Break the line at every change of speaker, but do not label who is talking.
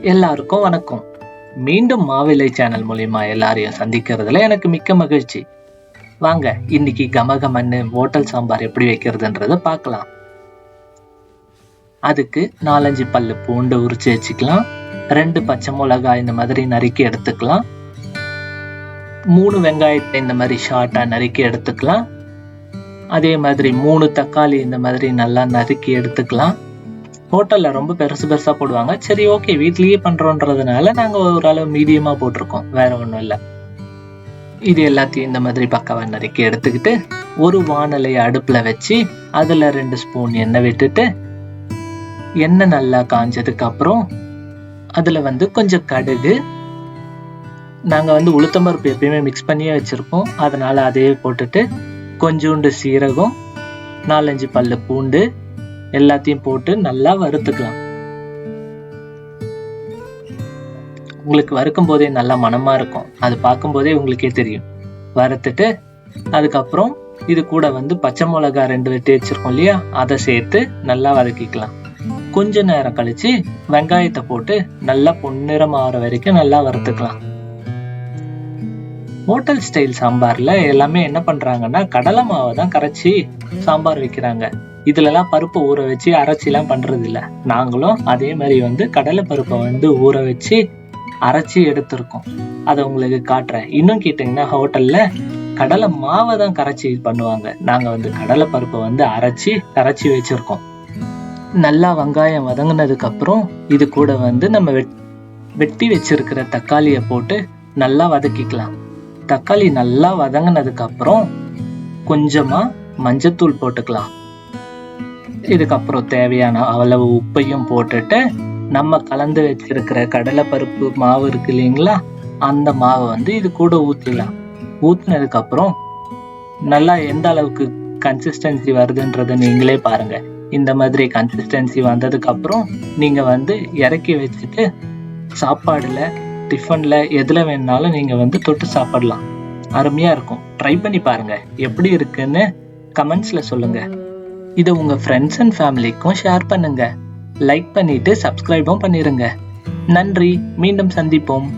எல்லாருக்கும் வணக்கம். மீண்டும் மாவிலை சேனல் மூலியமா எல்லாரையும் சந்திக்கிறதுல எனக்கு மிக்க மகிழ்ச்சி. வாங்க இன்னைக்கு கமகமன்னு ஹோட்டல் சாம்பார் எப்படி வைக்கிறதுன்றத பார்க்கலாம். அதுக்கு நாலஞ்சு பல்லு பூண்டு உரிச்சு வச்சுக்கலாம். ரெண்டு பச்சை மிளகாய் இந்த மாதிரி நறுக்கி எடுத்துக்கலாம். மூணு வெங்காயத்தை இந்த மாதிரி ஷார்ட்டாக நறுக்கி எடுத்துக்கலாம். அதே மாதிரி மூணு தக்காளி இந்த மாதிரி நல்லா நறுக்கி எடுத்துக்கலாம். ஹோட்டலில் ரொம்ப பெருசு பெருசாக போடுவாங்க. சரி ஓகே வீட்லேயே பண்ணுறோன்றதுனால நாங்கள் ஓரளவு மீடியமாக போட்டிருக்கோம். வேறு ஒன்றும் இல்லை. இது எல்லாத்தையும் இந்த மாதிரி பக்கவா நறுக்கி எடுத்துக்கிட்டு ஒரு வானலையை அடுப்பில் வச்சு அதில் ரெண்டு ஸ்பூன் எண்ணெய் விட்டுட்டு எண்ணெய் நல்லா காஞ்சதுக்கு அப்புறம் வந்து கொஞ்சம் கடுகு நாங்கள் வந்து உளுத்தம்பருப்பு எப்பயுமே மிக்ஸ் பண்ணியே வச்சுருக்கோம் அதனால் அதையே போட்டுட்டு கொஞ்சோண்டு சீரகம் நாலஞ்சு பல்லு பூண்டு எல்லாத்தையும் போட்டு நல்லா வறுத்துக்கலாம். உங்களுக்கு வறுக்கும் போதே நல்லா மனமா இருக்கும். அது பார்க்கும் போதே உங்களுக்கே தெரியும். வறுத்துட்டு அதுக்கப்புறம் இது கூட வந்து பச்சை மிளகாய் ரெண்டு வெட்டி வச்சிருக்கோம் இல்லையா? அதை சேர்த்து நல்லா வதக்கிக்கலாம். கொஞ்ச நேரம் கழிச்சு வெங்காயத்தை போட்டு நல்லா பொன்னிறம் ஆகிற வரைக்கும் நல்லா வறுத்துக்கலாம். ஹோட்டல் ஸ்டைல் சாம்பாரில் எல்லாமே என்ன பண்ணுறாங்கன்னா கடலை மாவை தான் கரைச்சி சாம்பார் வைக்கிறாங்க. இதுலலாம் பருப்பு ஊற வச்சு அரைச்சிலாம் பண்ணுறது இல்லை நாங்களும் அதே மாதிரி வந்து கடலை பருப்பை வந்து ஊற வச்சு அரைச்சி எடுத்திருக்கோம். அதை உங்களுக்கு காட்டுறேன். இன்னும் கேட்டிங்கன்னா ஹோட்டலில் கடலை மாவை தான் கரைச்சி பண்ணுவாங்க. நாங்கள் வந்து கடலை பருப்பை வந்து அரைச்சி கரைச்சி வச்சுருக்கோம். நல்லா வெங்காயம் வதங்கினதுக்கப்புறம் இது கூட வந்து நம்ம வெட்- வெட்டி வச்சிருக்கிற தக்காளியை போட்டு நல்லா வதக்கிக்கலாம். தக்காளி நல்லா வதங்கினதுக்கு அப்புறம் கொஞ்சமா மஞ்சத்தூள் போட்டுக்கலாம். இதுக்கப்புறம் தேவையான அளவு உப்பையும் போட்டுட்டு நம்ம கலந்து வச்சிருக்கிற கடலைப்பருப்பு மாவு இருக்கு இல்லைங்களா அந்த மாவை வந்து இது கூட ஊற்றிடலாம் ஊத்துனதுக்கு அப்புறம் நல்லா எந்த அளவுக்கு கன்சிஸ்டன்சி வருதுன்றதை நீங்களே பாருங்க. இந்த மாதிரி கன்சிஸ்டன்சி வந்ததுக்கு அப்புறம் நீங்க வந்து இறக்கி வச்சுட்டு சாப்பாடுல டிஃபன்ல எதுல வேணாலும் நீங்க வந்து தொட்டு சாப்பிடலாம். அருமையா இருக்கும். ட்ரை பண்ணி பாருங்க. எப்படி இருக்குன்னு கமெண்ட்ஸ்ல சொல்லுங்க. இதை உங்க ஃப்ரெண்ட்ஸ் அண்ட் ஃபேமிலிக்கும் ஷேர் பண்ணுங்க. லைக் பண்ணிட்டு சப்ஸ்கிரைபும் பண்ணிருங்க. நன்றி. மீண்டும் சந்திப்போம்.